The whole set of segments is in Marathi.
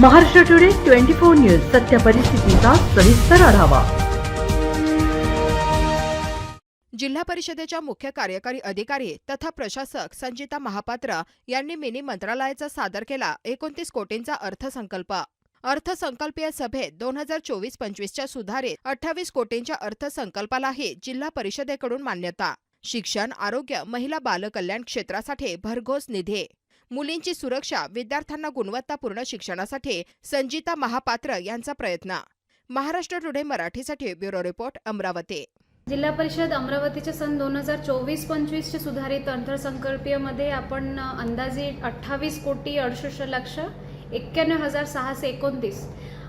Maharashtra today twenty four news सत्य परिस्थितीचा सविस्तर आढावा. जिल्हा परिषदेच्या मुख्य कार्यकारी अधिकारी तथा प्रशासक संजिता महापात्रा यांनी मिनी मंत्रालयाचा सादर केला एकोणतीस कोटींचा अर्थसंकल्प. अर्थसंकल्पीय सभेत दोन हजार चोवीस पंचवीसच्या सुधारित अठ्ठावीस कोटींच्या अर्थसंकल्पालाही जिल्हा परिषदेकडून मान्यता. शिक्षण आरोग्य महिला बालकल्याण क्षेत्रासाठी भरघोस निधी. मुलींची सुरक्षा विद्यार्थ्यांना गुणवत्तापूर्ण शिक्षणासाठी संजिता महापात्र यांचा प्रयत्न. महाराष्ट्र टुडे मराठीसाठी ब्युरो रिपोर्ट अमरावती. जिल्हा परिषद अमरावतीच्या सन दोन हजार चोवीस पंचवीसचे सुधारित अर्थसंकल्पीयमध्ये आपण अंदाजे अठ्ठावीस कोटी अडुसष्ट लक्ष एक्क्याण्णव हजार सहाशे एकोणतीस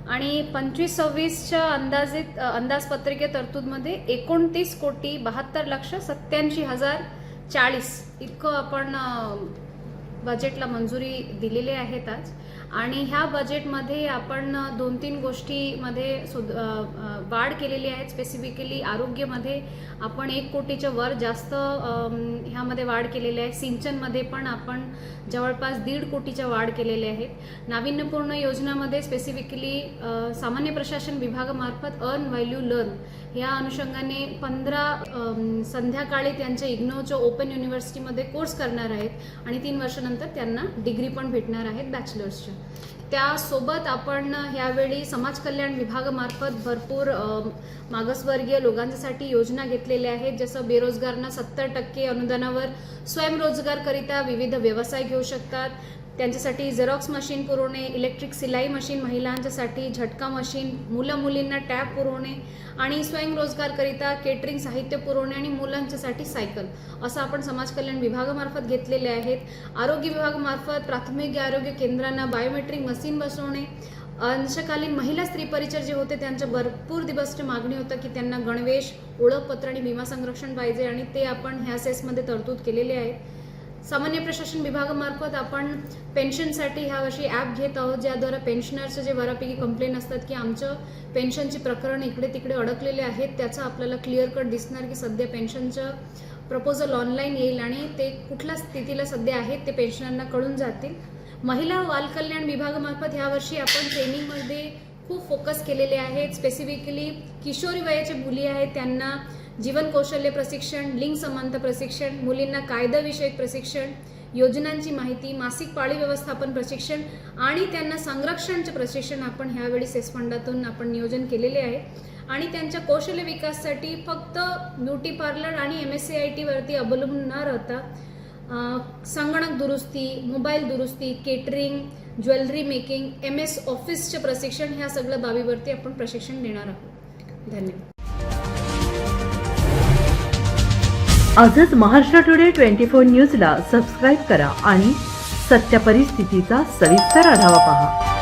आणि पंचवीस सव्वीसच्या अंदाजित अंदाजपत्रिके तरतूदमध्ये एकोणतीस कोटी बहात्तर लक्ष सत्याऐंशी हजार चाळीस. इतकं आपण बजेटला मंजुरी दिलेली आहेत आज. आणि ह्या बजेटमध्ये आपण दोन तीन गोष्टीमध्ये सुद वाढ केलेली आहे. स्पेसिफिकली आरोग्यमध्ये आपण एक कोटीच्या वर जास्त ह्यामध्ये वाढ केलेली आहे. सिंचनमध्ये पण आपण जवळपास दीड कोटीच्या वाढ केलेल्या आहेत नाविन्यपूर्ण योजनामध्ये स्पेसिफिकली सामान्य प्रशासन विभागामार्फत अर्न व्हॅल्यू लर्न ह्या अनुषंगाने पंधरा संध्याकाळी त्यांच्या इग्नोच्या ओपन युनिव्हर्सिटीमध्ये कोर्स करणार आहेत. आणि तीन वर्षानंतर त्यांना डिग्री पण भेटणार आहेत बॅचलर्सच्या. त्यासोबत आपण ह्यावेळी समाज कल्याण विभागामार्फत भरपूर मागसवर्गीय मागासवर्गीय लोकांसाठी योजना घेतलेल्या आहेत जसं बेरोजगारांना सत्तर टक्के अनुदानावर स्वयंरोजगारकरिता विविध व्यवसाय घेऊ शकतात. त्यांच्यासाठी झेरॉक्स मशीन पुरवणे इलेक्ट्रिक सिलाई मशीन महिलांच्यासाठी झटका मशीन मुलं मुलींना टॅब पुरवणे आणि स्वयंरोजगारकरिता केटरिंग साहित्य पुरवणे आणि मुलांच्यासाठी सायकल असं आपण समाज कल्याण विभागामार्फत घेतलेले आहेत. आरोग्य विभागामार्फत प्राथमिक आरोग्य केंद्रांना बायोमेट्रिक मशीन बसवणे. अंशकालीन महिला स्त्री परिचर जे होते त्यांच्या भरपूर दिवसची मागणी होतं की त्यांना गणवेश ओळखपत्र आणि विमा संरक्षण पाहिजे आणि ते आपण ह्या सेसमध्ये तरतूद केलेले आहे. सामान्य प्रशासन विभागामार्फत आपण पेन्शनसाठी ह्या वर्षी ॲप घेत आहोत ज्याद्वारा पेन्शनरचं जे बऱ्यापैकी कंप्लेन असतात की आमचं पेन्शनची प्रकरण इकडे तिकडे अडकलेले आहेत त्याचं आपल्याला क्लिअर कट दिसणार की सध्या पेन्शनचं प्रपोजल ऑनलाईन येईल आणि ते कुठल्या स्थितीला सध्या आहेत ते पेन्शनरना कळून जातील. महिला बालकल्याण विभागामार्फत ह्यावर्षी आपण ट्रेनिंगमध्ये खूप फोकस केलेले आहेत. स्पेसिफिकली किशोरी वयाच्या मुली आहेत. त्यांना जीवन कौशल्य प्रशिक्षण लिंग समानता प्रशिक्षण मुलींना कायदाविषयक प्रशिक्षण योजनांची माहिती मासिक पाळी व्यवस्थापन प्रशिक्षण आणि त्यांना संरक्षणचे प्रशिक्षण आपण ह्यावेळी सेस फंडातून आपण नियोजन केलेले आहे. आणि त्यांच्या कौशल्य विकासासाठी फक्त ब्युटी पार्लर आणि एम एस सी आय टीवरती अवलंबून न राहता संगणक दुरुस्ती मोबाईल दुरुस्ती catering jewellery making M S ऑफिसचे प्रशिक्षण ह्या सगळ्या बाबीवरती आपण प्रशिक्षण देणार आहोत. धन्यवाद. आजच महाराष्ट्र टुडे ट्वेंटी फोर न्यूजला सबस्क्राईब करा आणि सत्य परिस्थितीचा सविस्तर आढावा पहा.